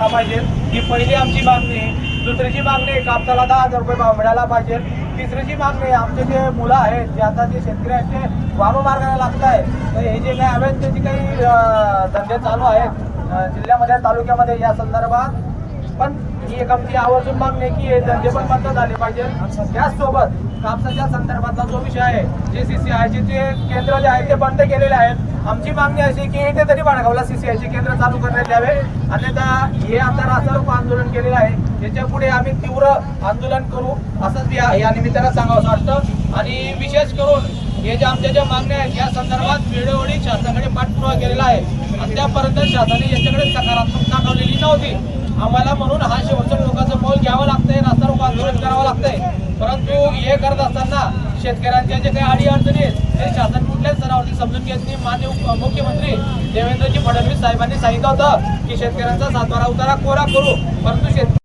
मिळाला पाहिजे. ही पहिली आमची मागणी आहे. दुसरीची मागणी आहे, कापसाला दहा हजार रुपये भाव मिळाला पाहिजे. तिसरीची मागणी आमचे जे मुलं आहेत जे आता जे शेतकरी आहेत ते वाममार्गाला लागत आहे तर हे जे काही अवैध जे काही धंदे चालू आहेत जिल्ह्यामध्ये तालुक्यामध्ये या संदर्भात. पण ही एक आमची आवर्जून मागणी आहे की हे धंदे पण बंद झाले पाहिजे. त्याचसोबत कापसाच्या संदर्भातला जो विषय आहे जे सी सी आयचे जे केंद्र जे आहे ते बंद केलेले आहेत. आमची मागणी अशी की इथे तरी बाळगावला सी सी केंद्र चालू करण्यात यावे. अन्यथा हे आता रास्तारोप आंदोलन केलेलं आहे. याच्यापुढे आम्ही तीव्र आंदोलन करू असंच या या निमित्तानं सांगावं वाटतं. आणि विशेष करून हे जे आमच्या ज्या मागण्या आहेत या संदर्भात वेळोवेळी शासनाकडे पाठपुरावा केलेला आहे. अद्यापर्यंत शासनाने याच्याकडे सकारात्मक दाखवलेली नव्हती. आम्हाला म्हणून हा शेवटच्या लोकांचं पाऊल घ्यावं लागतंय रास्तारोप आंदोलन करावं लागतंय. परंतु हे करत असताना शेतकऱ्यांच्या जे काही अडी अडचणी आहेत समजून घेत नाही. मान्य मुख्यमंत्री देवेंद्रजी फडणवीस साहेबांनी सांगितलं होतं की शेतकऱ्यांचा सातबारा उतारा कोरा करू परंतु शेत